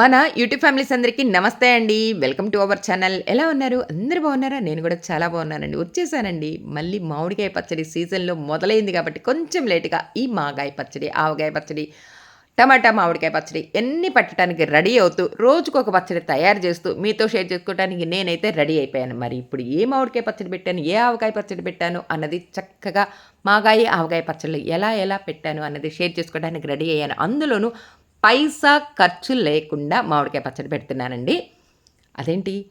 మన YouTube families అందరికీ నమస్తే అండి. Welcome to our channel. ఎలా ఉన్నారు? అందరు బాగున్నారా? నేను కూడా చాలా బాగున్నానండి. వచ్చేసానండి. మళ్ళీ మామిడికాయ పచ్చడి సీజన్లో మొదలైంది కాబట్టి కొంచెం లేటుగా ఈ మాగాయ పచ్చడి ఆవకాయ పచ్చడి టమాటా మామిడికాయ పచ్చడి ఎన్ని పట్టడానికి రెడీ అవుతూ రోజుకు ఒక పచ్చడి తయారు చేస్తూ మీతో షేర్ చేసుకోవడానికి నేనైతే రెడీ అయిపోయాను. మరి ఇప్పుడు ఏ మామిడికాయ పచ్చడి పెట్టాను? ఏ ఆవకాయ పచ్చడి పెట్టాను? అన్నది చక్కగా మాగాయ ఆవకాయ పచ్చళ్ళు ఎలా ఎలా పెట్టాను? అన్నది షేర్ చేసుకోవడానికి రెడీ అయ్యాను. అందులోనూ పైసా ఖర్చు లేకుండా మామిడికాయ పచ్చడి పెడుతున్నానండి. అదేంటి?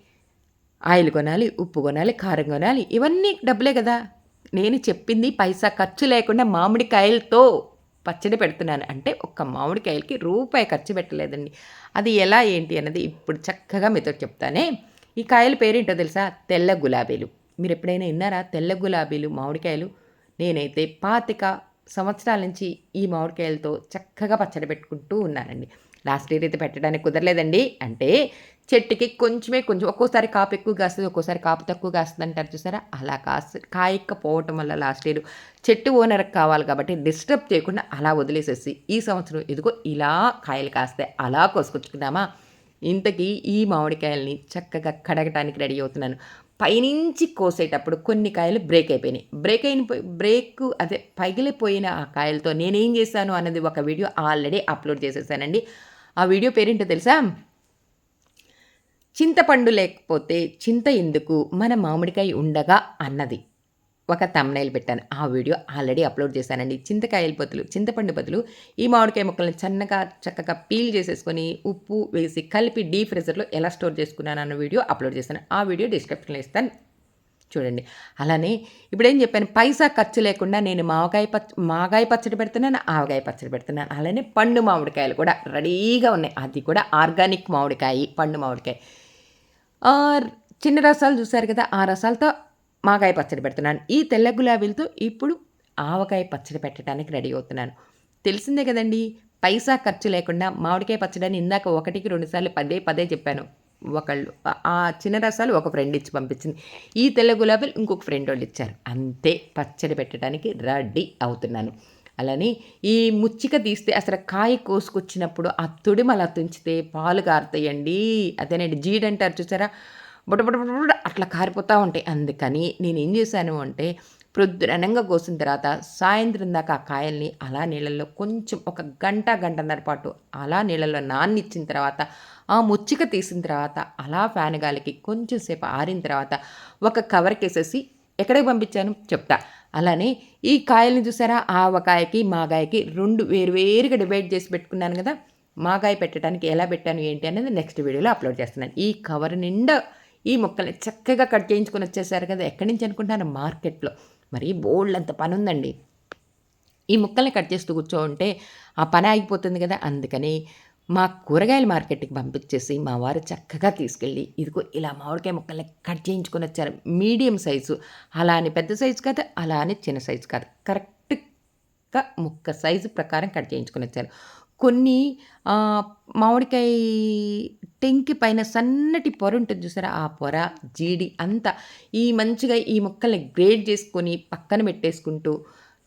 ఆయిల్ కొనాలి ఉప్పు కొనాలి కారం కొనాలి ఇవన్నీ డబ్బులే కదా. నేను చెప్పింది పైసా ఖర్చు లేకుండా మామిడికాయలతో పచ్చడి పెడుతున్నాను. అంటే ఒక్క మామిడికాయలకి రూపాయి ఖర్చు పెట్టలేదండి. అది ఎలా ఏంటి అన్నది ఇప్పుడు చక్కగా మీతో చెప్తానే. ఈ కాయల పేరేంటో తెలుసా? తెల్ల గులాబీలు. మీరు ఎప్పుడైనా విన్నారా? తెల్ల గులాబీలు మామిడికాయలు? నేనైతే పాతిక సంవత్సరాల నుంచి ఈ మామిడికాయలతో చక్కగా పచ్చడి పెట్టుకుంటూ ఉన్నానండి లాస్ట్ ఇయర్ అయితే పెట్టడానికి కుదరలేదండి. అంటే చెట్టుకి కొంచెమే కొంచెం ఒక్కోసారి కాపు ఎక్కువ కాస్తుంది ఒక్కోసారి కాపు తక్కువ కాస్తుంది అంటారు చూసారా? అలా కాస్త కాయకపోవటం వల్ల లాస్ట్ ఇయర్ చెట్టు ఓనర్కి కావాలి కాబట్టి డిస్టర్బ్ చేయకుండా అలా వదిలేసేసి ఈ సంవత్సరం ఇదిగో ఇలా కాయలు కాస్తే అలా కోసుకొచ్చుకుందామా? ఇంతకీ ఈ మామిడికాయల్ని చక్కగా కడగటానికి రెడీ అవుతున్నాను. పైనుంచి కోసేటప్పుడు కొన్ని కాయలు బ్రేక్ అయిపోయినాయి. బ్రేక్ అయిన బ్రేక్ అదే పగిలిపోయిన ఆ కాయలతో నేనేం చేశాను అన్నది ఒక వీడియో ఆల్రెడీ అప్లోడ్ చేసేసానండి. ఆ వీడియో పేరేంటో తెలుసా? చింతపండు లేకపోతే చింత ఎందుకు మన మామిడికాయ ఉండగా అన్నది. ఒక తమ్నైల్ పెట్టాను. ఆ వీడియో ఆల్రెడీ అప్లోడ్ చేశానండి. చింతకాయల బదులు చింతపండు బదులు ఈ మామిడికాయ ముక్కలను చన్నగా చక్కగా పీల్ చేసేసుకొని ఉప్పు వేసి కలిపి డీప్ ఫ్రీజర్లో ఎలా స్టోర్ చేసుకున్నాను అన్న వీడియో అప్లోడ్ చేశాను. ఆ వీడియో డిస్క్రిప్షన్లో ఇస్తాను. చూడండి. అలానే ఇప్పుడు ఏం చెప్పాను? పైసా ఖర్చు లేకుండా నేను మావకాయ పచ్చ మాగాయ పచ్చడి పెడుతున్నాను ఆవకాయ పచ్చడి పెడుతున్నాను. అలానే పండు మామిడికాయలు కూడా రెడీగా ఉన్నాయి. అది కూడా ఆర్గానిక్ మామిడికాయ పండు మామిడికాయ. చిన్న రసాలు చూసారు కదా? ఆ రసాలతో మాగాయ పచ్చడి పెడుతున్నాను. ఈ తెల్ల గులాబీలతో ఇప్పుడు ఆవకాయ పచ్చడి పెట్టడానికి రెడీ అవుతున్నాను. తెలిసిందే కదండి పైసా ఖర్చు లేకుండా మామిడికాయ పచ్చడి అని ఇందాక ఒకటికి రెండుసార్లు పదే పదే చెప్పాను. ఒకళ్ళు ఆ చిన్న రసాలు ఒక ఫ్రెండ్ ఇచ్చి పంపించింది. ఈ తెల్ల గులాబీలు ఇంకొక ఫ్రెండ్ వాళ్ళు ఇచ్చారు. అంతే పచ్చడి పెట్టడానికి రెడీ అవుతున్నాను. అలానే ఈ ముచ్చిక తీస్తే అసలు కాయ కోసుకొచ్చినప్పుడు ఆ తుడిమ అలా తుంచితే పాలు కారుతాయండి అదేనండి జీడంటారు చూసారా? బుడబుడబుడ అట్లా కారిపోతూ ఉంటాయి. అందుకని నేను ఏం చేశాను అంటే ప్రొద్దునంగా కోసిన తర్వాత సాయంత్రం దాకా ఆ కాయల్ని అలా నీళ్ళల్లో కొంచెం ఒక గంట గంటన్నర పాటు అలా నీళ్ళల్లో నాన్నిచ్చిన తర్వాత ఆ ముచ్చిక తీసిన తర్వాత అలా ఫ్యాన్ గాలికి కొంచెం సేపు ఆరిన తర్వాత ఒక కవర్కి వేసేసి ఎక్కడికి పంపించాను? చెప్తా. అలానే ఈ కాయల్ని చూసారా? ఆవకాయకి మాగాయకి రెండు వేరు వేరుగా డివైడ్ చేసి పెట్టుకున్నాను కదా మాగాయ పెట్టడానికి ఎలా పెట్టాను ఏంటి అనేది నెక్స్ట్ వీడియోలో అప్లోడ్ చేస్తున్నాను. ఈ కవర్ నిండా ఈ మొక్కల్ని చక్కగా కట్ చేయించుకొని వచ్చేసారు కదా ఎక్కడి నుంచి అనుకుంటాను మార్కెట్లో. మరి బోల్డ్ అంత పని ఉందండి ఈ ముక్కల్ని కట్ చేస్తూ కూర్చో ఉంటే ఆ పని ఆగిపోతుంది కదా అందుకని మా కూరగాయల మార్కెట్కి పంపించేసి మా వారు చక్కగా తీసుకెళ్ళి ఇదిగో ఇలా మామిడికాయ ముక్కల్ని కట్ చేయించుకొని వచ్చారు. Medium size. అలా అని పెద్ద సైజు కాదు అలా అని చిన్న సైజు కాదు. కరెక్ట్గా ముక్క సైజు ప్రకారం కట్ చేయించుకొని వచ్చారు. కొన్ని మామిడికాయ టెంకి పైన సన్నటి పొర ఉంటుంది చూసారా? ఆ పొర జీడి అంతా ఈ మంచిగా ఈ ముక్కల్ని గ్రేడ్ చేసుకొని పక్కన పెట్టేసుకుంటూ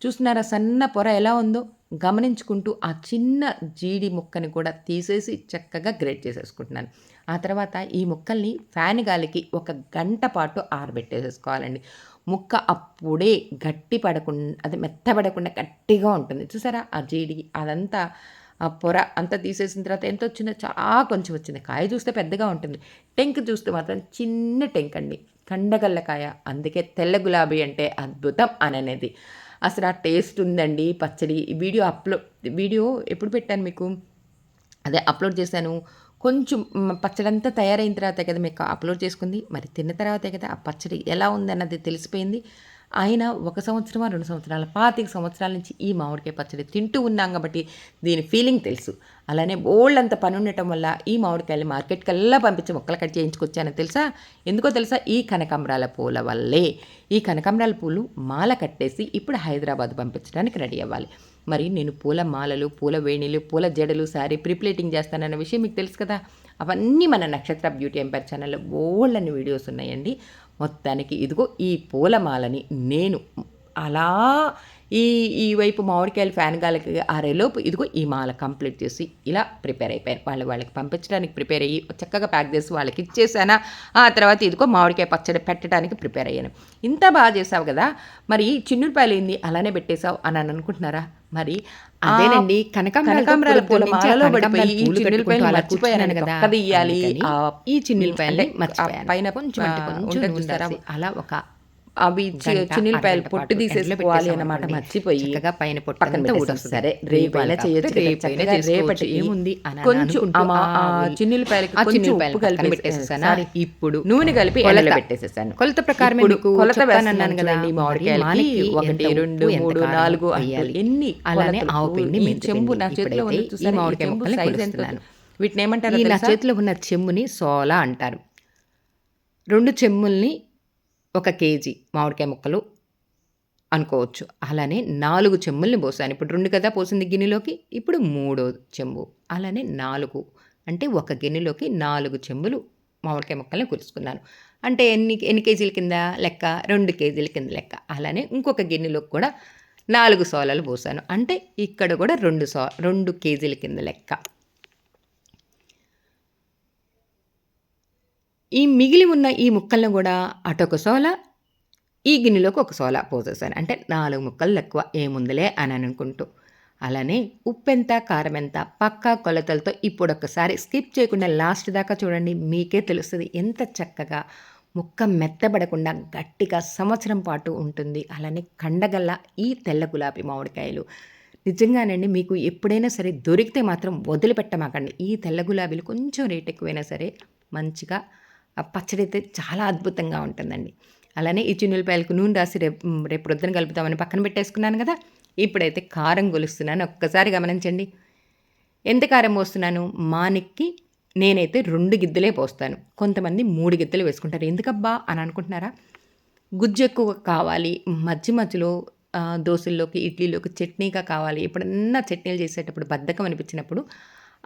చూస్తున్నారా? సన్న పొర ఎలా ఉందో గమనించుకుంటూ ఆ చిన్న జీడి ముక్కని కూడా తీసేసి చక్కగా గ్రేడ్ చేసేసుకుంటున్నాను. ఆ తర్వాత ఈ ముక్కల్ని ఫ్యాన్ గాలికి ఒక గంట పాటు ఆరబెట్టేసేసుకోవాలండి. ముక్క అప్పుడే గట్టి పడకుండా అది మెత్తబడకుండా గట్టిగా ఉంటుంది. చూసారా? ఆ జీడి అదంతా ఆ పొర అంతా తీసేసిన తర్వాత ఎంత వచ్చిందో చాలా కొంచెం వచ్చింది. కాయ చూస్తే పెద్దగా ఉంటుంది. టెంక్ చూస్తే మాత్రం చిన్న టెంక్ అండి. కండగల్లకాయ అందుకే తెల్ల గులాబీ అంటే అద్భుతం అని అనేది. అసలు ఆ టేస్ట్ ఉందండి పచ్చడి. వీడియో అప్లోడ్ వీడియో ఎప్పుడు పెట్టాను మీకు? అదే అప్లోడ్ చేశాను. కొంచెం పచ్చడి అంతా తయారైన తర్వాతే కదా మీకు అప్లోడ్ చేసుకుంది. మరి తిన్న తర్వాతే కదా ఆ పచ్చడి ఎలా ఉందన్నది తెలిసిపోయింది. ఆయన ఒక సంవత్సరమా రెండు సంవత్సరాల పాతిక సంవత్సరాల నుంచి ఈ మామిడికాయ పచ్చడి తింటూ ఉన్నాం కాబట్టి దీని ఫీలింగ్ తెలుసు. అలానే బోల్డ్ అంత పని ఉండటం వల్ల ఈ మామిడికాయలు మార్కెట్కల్లా పంపించి మొక్కలు కట్ చేయించుకొచ్చాను తెలుసా? ఎందుకో తెలుసా? ఈ కనకాంబరాల పూల వల్లే. ఈ కనకాంబరాల పూలు మాల కట్టేసి ఇప్పుడు హైదరాబాద్ పంపించడానికి రెడీ అవ్వాలి. మరి నేను పూల మాలలు పూల వేణిలు పూల జడలు సారీ ప్రిప్లేటింగ్ చేస్తానన్న విషయం మీకు తెలుసు కదా? అవన్నీ మన నక్షత్ర బ్యూటీ ఎంపైర్ ఛానల్లో బోల్డ్ వీడియోస్ ఉన్నాయండి. మొత్తానికి ఇదిగో ఈ పూలమాలని నేను అలా ఈ ఈ వైపు మామిడికాయలు ఫ్యాన్ గాలికి ఆరేలోపు ఇదిగో ఈ మాల కంప్లీట్ చేసి ఇలా ప్రిపేర్ అయిపోయాను వాళ్ళు వాళ్ళకి పంపించడానికి ప్రిపేర్ అయ్యి చక్కగా ప్యాక్ చేసి వాళ్ళకి ఇచ్చేసానా? ఆ తర్వాత ఇదిగో మామిడికాయ పచ్చడి పెట్టడానికి ప్రిపేర్ అయ్యాను. ఇంత బాగా చేసావు కదా మరి చిన్నులపాయలు ఏంది? అలానే పెట్టేశావు అని అని అనుకుంటున్నారా? మరి అదేనండి కనకాంబరాల పూల మాలలో పడిపోయి ఈ అలా మర్చిపోయాను కదా. ఈ పైన కొంచెం అలా ఒక అవి చి- గంట, చిన్నులపాయలు అరగంట పొట్టు పాటు తీసేసుకోవాలి అన్నమాట. మర్చిపోయి పైన పొట్టు పక్కన. సరే రేపు రేపైనా చేయొచ్చు. రేపటి ఏముంది కొంచెం ఆ కొంచెం ఉప్పు కలిపి పెట్టేసేసానా? ఇప్పుడు నూనె కలిపి. ఎండలో పెట్టేసేసాను కొలత ప్రకారం కొలత వేస్తున్నాను కదా, కదండి మామిడికాయలకి ఒకటి రెండు మూడు నాలుగు. అంటూ ఎన్ని అలానే? ఆవు పిండి, చెంబు. నా చేతిలో ఉంది మామిడికాయ ఎంత కొలుస్తున్నాను. వీటిని ఏమంటారో నా? చేతిలో ఉన్న చెమ్ముని సోలా అంటారు రెండు చెమ్ముల్ని ఒక కేజీ మామిడికాయ ముక్కలు అనుకోవచ్చు. అలానే నాలుగు చెమ్ముల్ని పోసాను. ఇప్పుడు రెండు కదా పోసింది గిన్నెలోకి ఇప్పుడు మూడో చెంబు. అలానే నాలుగు అంటే ఒక గిన్నెలోకి నాలుగు చెంబులు మామిడికాయ ముక్కల్ని కురుచుకున్నాను అంటే ఎన్ని ఎన్ని కేజీల కింద లెక్క? రెండు కేజీల కింద లెక్క. అలానే ఇంకొక గిన్నెలోకి కూడా నాలుగు సోలాలు పోసాను. అంటే ఇక్కడ కూడా రెండు సో రెండు కేజీల కింద లెక్క. ఈ మిగిలి ఉన్న ఈ ముక్కలను కూడా అటొక సోల ఈ గిన్నెలోకి ఒక సోల పోసేసాను. అంటే నాలుగు ముక్కలు ఎక్కువ ఏముందిలే అని అనుకుంటూ. అలానే ఉప్పు ఎంత కారం ఎంత పక్కా కొలతలతో ఇప్పుడు ఒక్కసారి స్కిప్ చేయకుండా లాస్ట్ దాకా చూడండి మీకే తెలుస్తుంది ఎంత చక్కగా ముక్క మెత్తబడకుండా గట్టిగా సంవత్సరం పాటు ఉంటుంది. అలానే కండగల్ల ఈ తెల్ల గులాబీ మామిడికాయలు. నిజంగానండి మీకు ఎప్పుడైనా సరే దొరికితే మాత్రం వదిలిపెట్టమాకండి. ఈ తెల్ల గులాబీలు కొంచెం రేట్ ఎక్కువైనా సరే మంచిగా ఆ పచ్చడి అయితే చాలా అద్భుతంగా ఉంటుందండి. అలానే ఈ చిన్నులపాయలకు నూనె రాసి రేపు రేపు ప్రొద్దున కలుపుతామని పక్కన పెట్టేసుకున్నాను కదా ఇప్పుడైతే కారం గొలుస్తున్నాను. ఒక్కసారి గమనించండి. ఎంత కారం పోస్తున్నాను? మానిక్కి నేనైతే రెండు గిద్దలే పోస్తాను. కొంతమంది మూడు గిద్దలు వేసుకుంటారు. ఎందుకబ్బా అని అనుకుంటున్నారా? గుజ్జు ఎక్కువ కావాలి. మధ్య మధ్యలో దోశల్లోకి ఇడ్లీలోకి చట్నీగా కావాలి. ఎప్పుడన్నా చట్నీలు చేసేటప్పుడు బద్ధకం అనిపించినప్పుడు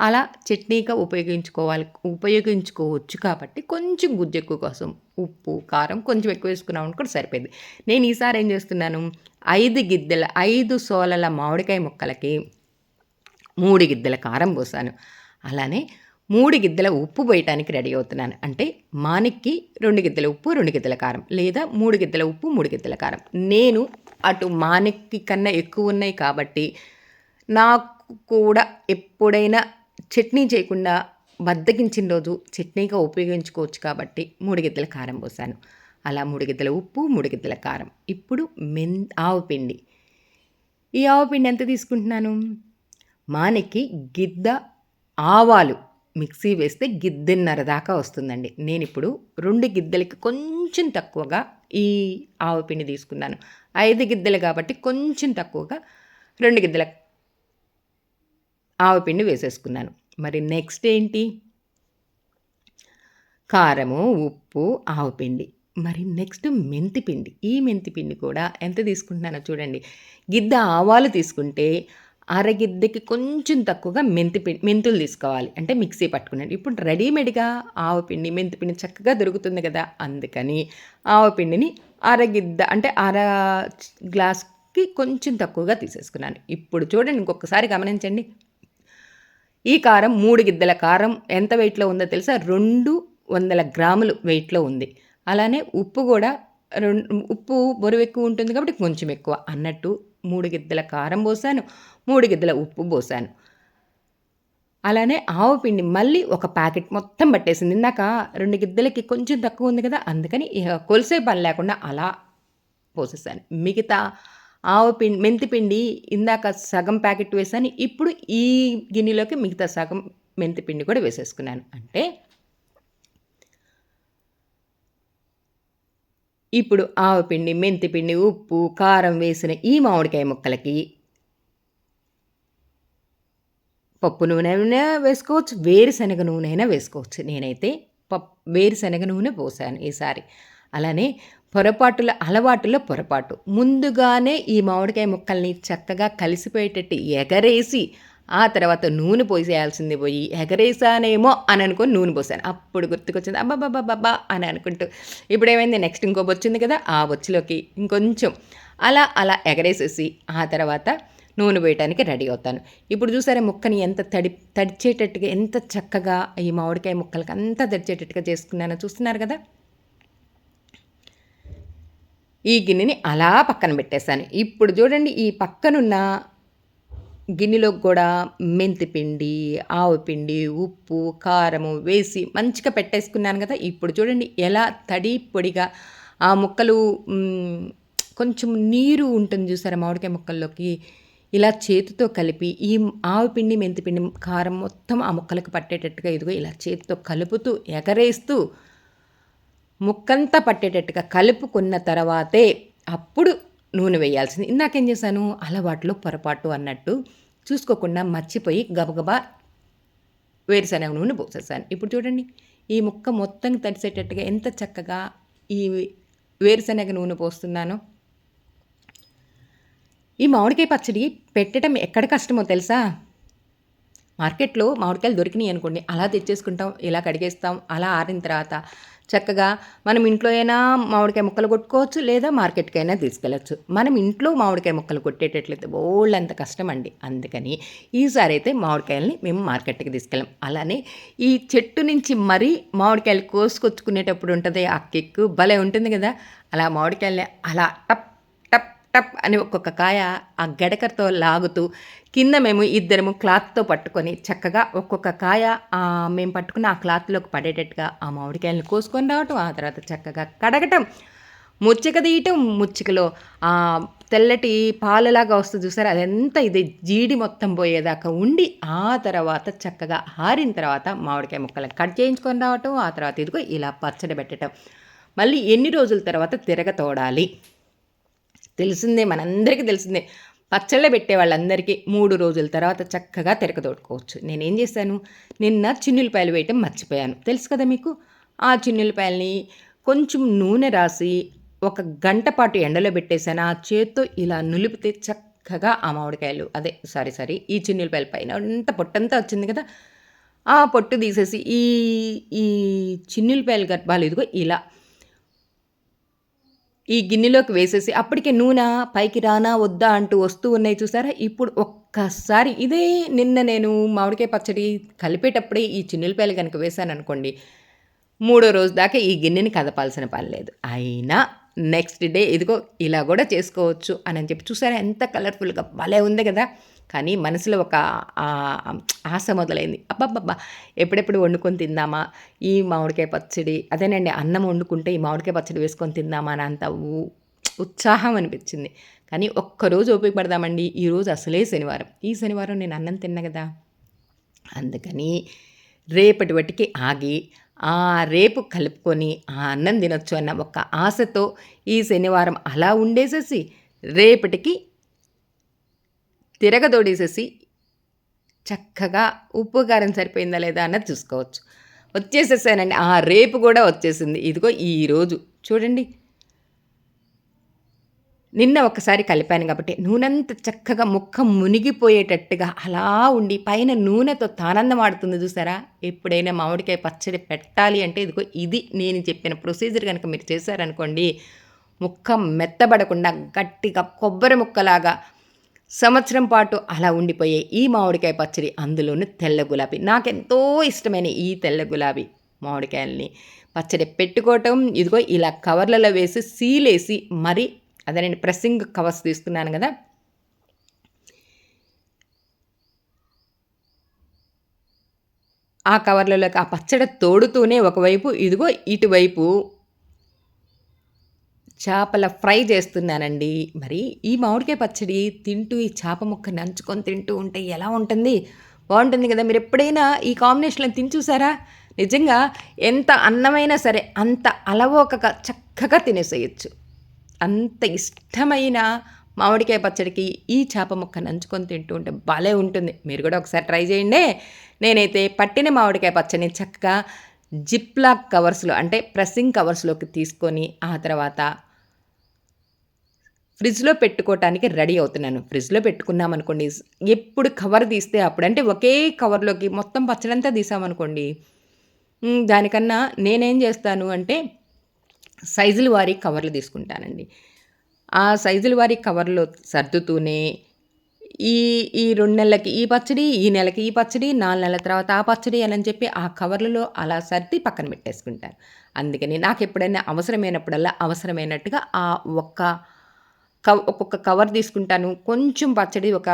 అలా చట్నీగా ఉపయోగించుకోవాలి ఉపయోగించుకోవచ్చు కాబట్టి కొంచెం గుజ్జు ఎక్కువ కోసం ఉప్పు కారం కొంచెం ఎక్కువ వేసుకున్నాం అనుకోండి సరిపోయింది. నేను ఈసారి ఏం చేస్తున్నాను? ఐదు గిద్దెల ఐదు సోలల మామిడికాయ ముక్కలకి మూడు గిద్దెల కారం పోసాను. అలానే మూడు గిద్దెల ఉప్పు పోయటానికి రెడీ అవుతున్నాను. అంటే మానిక్కి రెండు గిద్దెల ఉప్పు రెండు గిద్దెల కారం లేదా మూడు గిద్దెల ఉప్పు మూడు గిద్దెల కారం. నేను అటు మానిక్కి కన్నా ఎక్కువ ఉన్నాయి కాబట్టి నాకు కూడా ఎప్పుడైనా చట్నీ చేయకుండా బద్దగించిన రోజు చట్నీగా ఉపయోగించుకోవచ్చు కాబట్టి మూడు గిద్దెల కారం పోసాను. అలా మూడు గిద్దెల ఉప్పు మూడు గిద్దెల కారం. ఇప్పుడు మెన్ ఆవు పిండి. ఈ ఆవు పిండి ఎంత తీసుకుంటున్నాను? మానకి గిద్ద ఆవాలు మిక్సీ వేస్తే గిద్దెన్నర దాకా వస్తుందండి. నేను ఇప్పుడు రెండు గిద్దెలకి కొంచెం తక్కువగా ఈ ఆవు పిండి తీసుకున్నాను. ఐదు గిద్దెలు కాబట్టి కొంచెం తక్కువగా రెండు గిద్దెల ఆవపిండి వేసేసుకున్నాను. మరి నెక్స్ట్ ఏంటి? కారము ఉప్పు ఆవపిండి. మరి నెక్స్ట్ మెంతిపిండి. ఈ మెంతిపిండి కూడా ఎంత తీసుకుంటున్నానో చూడండి. గిద్ద ఆవాలు తీసుకుంటే అరగిద్దకి కొంచెం తక్కువగా మెంతి పిండి మెంతులు తీసుకోవాలి. అంటే మిక్సీ పట్టుకున్నాను. ఇప్పుడు రెడీమేడ్గా ఆవపిండి మెంతిపిండి మెంతి పిండి చక్కగా దొరుకుతుంది కదా. అందుకని ఆవపిండిని అరగిద్ద అంటే అర గ్లాస్కి కొంచెం తక్కువగా తీసేసుకున్నాను. ఇప్పుడు చూడండి ఇంకొకసారి గమనించండి. ఈ కారం మూడు గిద్దెల కారం ఎంత వెయిట్లో ఉందో తెలుసా? రెండు వందల గ్రాములు వెయిట్లో ఉంది. అలానే ఉప్పు కూడా రెండు ఉప్పు బరువు ఎక్కువ ఉంటుంది కాబట్టి కొంచెం ఎక్కువ అన్నట్టు మూడు గిద్దల కారం పోసాను మూడు గిద్దెల ఉప్పు పోసాను. అలానే ఆవు పిండి మళ్ళీ ఒక ప్యాకెట్ మొత్తం పట్టేసింది. ఇందాక రెండు గిద్దెలకి కొంచెం తక్కువ ఉంది కదా అందుకని ఇక కొలిసే పని లేకుండా అలా పోసేసాను. మిగతా ఆవు పిండి మెంతి పిండి ఇందాక సగం ప్యాకెట్ వేసాను. ఇప్పుడు ఈ గిన్నెలోకి మిగతా సగం మెంతి పిండి కూడా వేసేసుకున్నాను. అంటే ఇప్పుడు ఆవు పిండి మెంతి పిండి ఉప్పు కారం వేసిన ఈ మామిడికాయ ముక్కలకి పప్పు నూనె వేసుకోవచ్చు వేరుశనగ నూనె అయినా వేసుకోవచ్చు. నేనైతే పప్ వేరుశనగ నూనె పోసాను ఈసారి. అలానే పొరపాటుల అలవాటులో పొరపాటు. ముందుగానే ఈ మామిడికాయ ముక్కల్ని చక్కగా కలిసిపోయేటట్టు ఎగరేసి ఆ తర్వాత నూనె పోసేయాల్సింది పోయి ఎగరేసానేమో అని అనుకుని నూనె పోసాను. అప్పుడు గుర్తుకొచ్చింది అబ్బాబాబాబా అని అనుకుంటూ. ఇప్పుడు ఏమైంది? నెక్స్ట్ ఇంకో బొచ్చింది కదా ఆ బొచ్చులోకి ఇంకొంచెం అలా అలా ఎగరేసేసి ఆ తర్వాత నూనె వేయటానికి రెడీ అవుతాను. ఇప్పుడు చూసారా ముక్కని ఎంత తడి తడిచేటట్టుగా ఎంత చక్కగా ఈ మామిడికాయ ముక్కలకి అంత తడిచేటట్టుగా చేసుకున్నానో చూస్తున్నారు కదా? ఈ గిన్నెని అలా పక్కన పెట్టేశాను. ఇప్పుడు చూడండి ఈ పక్కనున్న గిన్నెలోకి కూడా మెంతిపిండి ఆవు పిండి ఉప్పు కారము వేసి మంచిగా పెట్టేసుకున్నాను కదా. ఇప్పుడు చూడండి ఎలా తడి పొడిగా ఆ ముక్కలు కొంచెం నీరు ఉంటుంది చూసారా మామిడికాయ ముక్కల్లోకి? ఇలా చేతితో కలిపి ఈ ఆవు పిండి కారం మొత్తం ఆ ముక్కలకు పట్టేటట్టుగా ఇదిగో ఇలా చేతితో కలుపుతూ ఎగరేస్తూ ముక్కంతా పట్టేటట్టుగా కలుపుకున్న తర్వాతే అప్పుడు నూనె వేయాల్సింది. ఇందాకేం చేశాను? అలవాట్లో పొరపాటు అన్నట్టు చూసుకోకుండా మర్చిపోయి గబగబా వేరుశనగ నూనె పోసేసాను. ఇప్పుడు చూడండి ఈ ముక్క మొత్తం తడిసేటట్టుగా ఎంత చక్కగా ఈ వేరుశనగ నూనె పోస్తున్నాను. ఈ మామిడికాయ పచ్చడి పెట్టడం ఎక్కడ కష్టమో తెలుసా? మార్కెట్లో మామిడికాయలు దొరికినాయి అనుకోండి అలా తెచ్చేసుకుంటాం ఇలా కడిగేస్తాం అలా ఆరిన తర్వాత చక్కగా మనం ఇంట్లో అయినా మామిడికాయ ముక్కలు కొట్టుకోవచ్చు లేదా మార్కెట్కైనా తీసుకెళ్ళచ్చు. మనం ఇంట్లో మామిడికాయ ముక్కలు కొట్టేటట్లయితే బోళ్ళు అంత కష్టం అండి అందుకని ఈసారి అయితే మామిడికాయలని మేము మార్కెట్కి తీసుకెళ్ళాం. అలానే ఈ చెట్టు నుంచి మరీ మామిడికాయలు కోసుకొచ్చుకునేటప్పుడు ఉంటుంది ఆ కిక్కు భలే ఉంటుంది కదా! అలా మామిడికాయలని అలా టప్ టప్ అని ఒక్కొక్క కాయ ఆ గడకరతో లాగుతూ కింద మేము ఇద్దరము క్లాత్తో పట్టుకొని చక్కగా ఒక్కొక్క కాయ మేము పట్టుకున్న ఆ క్లాత్లోకి పడేటట్టుగా ఆ మామిడికాయలను కోసుకొని రావటం ఆ తర్వాత చక్కగా కడగటం ముచ్చిక తీయటం ముచ్చికలో ఆ తెల్లటి పాలలాగా వస్తుంది చూసారు? అదంతా ఇది జీడి మొత్తం పోయేదాకా ఉండి ఆ తర్వాత చక్కగా ఆరిన తర్వాత మామిడికాయ ముక్కలను కట్ చేయించుకొని రావటం ఆ తర్వాత ఇదిగో ఇలా పచ్చడి పెట్టడం. మళ్ళీ ఎన్ని రోజుల తర్వాత తిరగ తోడాలి? తెలిసిందే మనందరికీ తెలిసిందే. పచ్చళ్ళ పెట్టే వాళ్ళందరికీ మూడు రోజుల తర్వాత చక్కగా తిరగదోడుకోవచ్చు నేనేం చేశాను? నిన్న చిన్నులపాయలు వేయటం మర్చిపోయాను. తెలుసు కదా మీకు? ఆ చిన్నులపాయలని కొంచెం నూనె రాసి ఒక గంట పాటు ఎండలో పెట్టేశాను. ఆ చేత్తో ఇలా నులిపితే చక్కగా ఆ మామిడికాయలు అదే సారీ సారీ ఈ చిన్నులపాయల పైన అంత పొట్టంతా వచ్చింది కదా? ఆ పొట్టు తీసేసి ఈ ఈ చిన్నులపాయల గర్భాలు ఇదిగో ఇలా ఈ గిన్నెలోకి వేసేసి అప్పటికే నూనె పైకి రానా వద్దా అంటూ వస్తూ ఉన్నాయి చూసారా? ఇప్పుడు ఒక్కసారి ఇదే నిన్న నేను మామిడికాయ పచ్చడి కలిపేటప్పుడే ఈ చిన్నులపాయలు కనుక వేశాను అనుకోండి మూడో రోజు దాకా ఈ గిన్నెని కదపాల్సిన పని లేదు. అయినా నెక్స్ట్ డే ఇదిగో ఇలా కూడా చేసుకోవచ్చు అని అని చెప్పి చూసారా? ఎంత కలర్ఫుల్గా భలే ఉంది కదా! కానీ మనసులో ఒక ఆశ మొదలైంది. అబ్బబ్బబ్బా ఎప్పుడెప్పుడు వండుకొని తిందామా? ఈ మామిడికాయ పచ్చడి అదేనండి అన్నం వండుకుంటే ఈ మామిడికాయ పచ్చడి వేసుకొని తిందామా అని అంత ఉత్సాహం అనిపించింది. కానీ ఒక్కరోజు ఓపిక పడదామండి ఈరోజు అసలే శనివారం. ఈ శనివారం నేను అన్నం తిన్నా కదా. అందుకని రేపటి వాటికి ఆగి ఆ రేపు కలుపుకొని ఆ అన్నం తినొచ్చు అన్న ఒక ఆశతో ఈ శనివారం అలా ఉండేసేసి రేపటికి తిరగదోడేసేసి చక్కగా ఉప్పు కారం సరిపోయిందా లేదా అన్నది చూసుకోవచ్చు. వచ్చేసేసానండి. ఆ రేపు కూడా వచ్చేసింది. ఇదిగో ఈరోజు చూడండి. నిన్న ఒకసారి కలిపాను కాబట్టి నూనెంత చక్కగా ముక్క మునిగిపోయేటట్టుగా అలా ఉండి పైన నూనెతో తానందం ఆడుతుంది చూసారా? ఎప్పుడైనా మామిడికాయ పచ్చడి పెట్టాలి అంటే ఇదిగో ఇది నేను చెప్పిన ప్రొసీజర్ కనుక మీరు చేశారనుకోండి ముక్క మెత్తబడకుండా గట్టిగా కొబ్బరి ముక్కలాగా సంవత్సరం పాటు అలా ఉండిపోయే ఈ మామిడికాయ పచ్చడి అందులోనూ తెల్ల గులాబీ. నాకెంతో ఇష్టమైన ఈ తెల్ల గులాబీ మామిడికాయల్ని. పచ్చడి పెట్టుకోవటం ఇదిగో ఇలా కవర్లలో వేసి సీలేసి మరి అదే నేను ప్రెస్సింగ్ కవర్స్ తీసుకున్నాను కదా. ఆ కవర్లలోకి ఆ పచ్చడి తోడుతూనే ఒకవైపు ఇదిగో ఇటువైపు చేపల ఫ్రై చేస్తున్నానండి. మరి ఈ మామిడికాయ పచ్చడి తింటూ ఈ చేప ముక్క నంచుకొని తింటూ ఉంటే ఎలా ఉంటుంది? బాగుంటుంది కదా. మీరు ఎప్పుడైనా ఈ కాంబినేషన్లో తిని చూసారా? నిజంగా ఎంత అన్నమైనా సరే అంత అలవోకగా చక్కగా తినేసేయచ్చు. అంత ఇష్టమైన మామిడికాయ పచ్చడికి ఈ చేప ముక్క నంచుకొని తింటూ ఉంటే భలే ఉంటుంది. మీరు కూడా ఒకసారి ట్రై చేయండి. నేనైతే పట్టిన మామిడికాయ పచ్చడిని చక్కగా జిప్లాక్ కవర్స్లో అంటే ప్రెస్సింగ్ కవర్స్లోకి తీసుకొని ఆ తర్వాత ఫ్రిడ్జ్లో పెట్టుకోవటానికి రెడీ అవుతున్నాను. ఫ్రిడ్జ్లో పెట్టుకున్నాం అనుకోండి ఎప్పుడు కవర్ తీస్తే అప్పుడు అంటే ఒకే కవర్లోకి మొత్తం పచ్చడంతా తీసామనుకోండి దానికన్నా నేనేం చేస్తాను అంటే సైజుల వారి కవర్లు తీసుకుంటానండి. ఆ సైజుల వారి కవర్లో సర్దుతూనే ఈ ఈ రెండు నెలలకి ఈ పచ్చడి ఈ నెలకి ఈ పచ్చడి నాలుగు నెలల తర్వాత ఆ పచ్చడి అని చెప్పి ఆ కవర్లలో అలా సర్ది పక్కన పెట్టేసుకుంటాను. అందుకని నాకు ఎప్పుడైనా అవసరమైనప్పుడల్లా అవసరమైనట్టుగా ఆ ఒక్క కవ్ ఒక్కొక్క కవర్ తీసుకుంటాను. కొంచెం పచ్చడి ఒక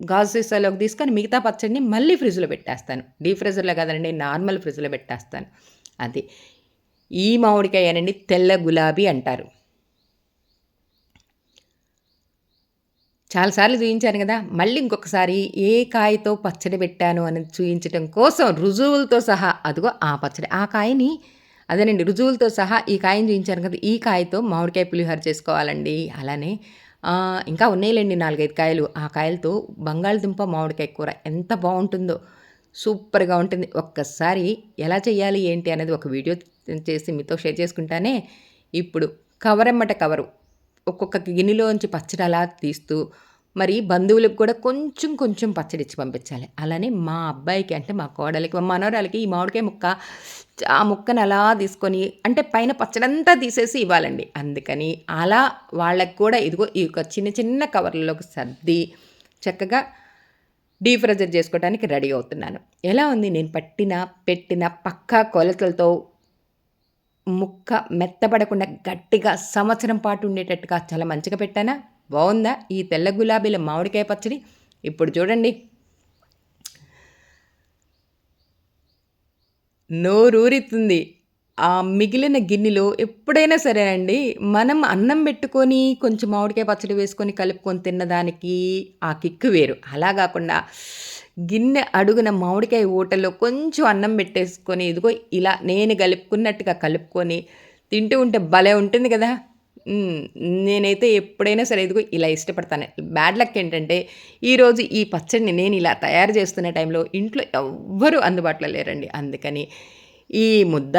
గాజు సీసాలోకి తీసుకొని మిగతా పచ్చడిని మళ్ళీ ఫ్రిడ్జ్లో పెట్టేస్తాను. డీప్ ఫ్రిజర్లో కదండి నార్మల్ ఫ్రిడ్జ్లో పెట్టేస్తాను. అది ఈ మామిడికాయ అనండి తెల్ల గులాబీ అంటారు. చాలాసార్లు చూపించాను కదా మళ్ళీ ఇంకొకసారి ఏ కాయతో పచ్చడి పెట్టాను అని చూపించడం కోసం రుజువులతో సహా అదిగో ఆ పచ్చడి ఆ కాయని అదేనండి రుజువులతో సహా ఈ కాయని చూపించాను కదా ఈ కాయతో మామిడికాయ పులిహోర చేసుకోవాలండి. అలానే ఇంకా ఉన్నాయిలేండి నాలుగైదు కాయలు. ఆ కాయలతో బంగాళదుంప మామిడికాయ కూర ఎంత బాగుంటుందో సూపర్గా ఉంటుంది. ఒక్కసారి ఎలా చేయాలి ఏంటి అనేది ఒక వీడియో చేసి మీతో షేర్ చేసుకుంటానే ఇప్పుడు కవర్ ఎమ్మట కవరు ఒక్కొక్క గిన్నెలోంచి పచ్చడి అలా తీస్తూ మరి బంధువులకు కూడా కొంచెం కొంచెం పచ్చడి ఇచ్చి పంపించాలి. అలానే మా అబ్బాయికి అంటే మా కోడలికి మా మనవరాలకి ఈ మామిడికాయ ముక్క ఆ ముక్కను అలా తీసుకొని అంటే పైన పచ్చడంతా తీసేసి ఇవ్వాలండి. అందుకని అలా వాళ్ళకి కూడా ఇదిగో ఈ యొక్క చిన్న చిన్న కవర్లలోకి సర్ది చక్కగా డీఫ్రెజర్ చేసుకోవడానికి రెడీ అవుతున్నాను. ఎలా ఉంది? నేను పట్టిన పెట్టిన పక్కా కొలతలతో ముక్క మెత్తబడకుండా గట్టిగా సంవత్సరం పాటు ఉండేటట్టుగా చాలా మంచిగా పెట్టానా? బాగుందా? ఈ తెల్ల గులాబీల మామిడికాయ పచ్చడి? ఇప్పుడు చూడండి. నోరూరితుంది. ఆ మిగిలిన గిన్నెలో ఎప్పుడైనా సరేనండి మనం అన్నం పెట్టుకొని కొంచెం మామిడికాయ పచ్చడి వేసుకొని కలుపుకొని తిన్నదానికి ఆ కిక్కు వేరు. అలా కాకుండా గిన్నె అడుగున మామిడికాయ ఊటలో కొంచెం అన్నం పెట్టేసుకొని ఇదిగో ఇలా నేను కలుపుకున్నట్టుగా కలుపుకొని తింటూ ఉంటే భలే ఉంటుంది కదా? నేనైతే ఎప్పుడైనా సరే ఇదిగో ఇలా ఇష్టపడతాను. బ్యాడ్ లక్ ఏంటంటే ఈరోజు ఈ పచ్చడిని నేను ఇలా తయారు చేస్తున్న టైంలో ఇంట్లో ఎవ్వరూ అందుబాటులో లేరండి. అందుకని ఈ ముద్ద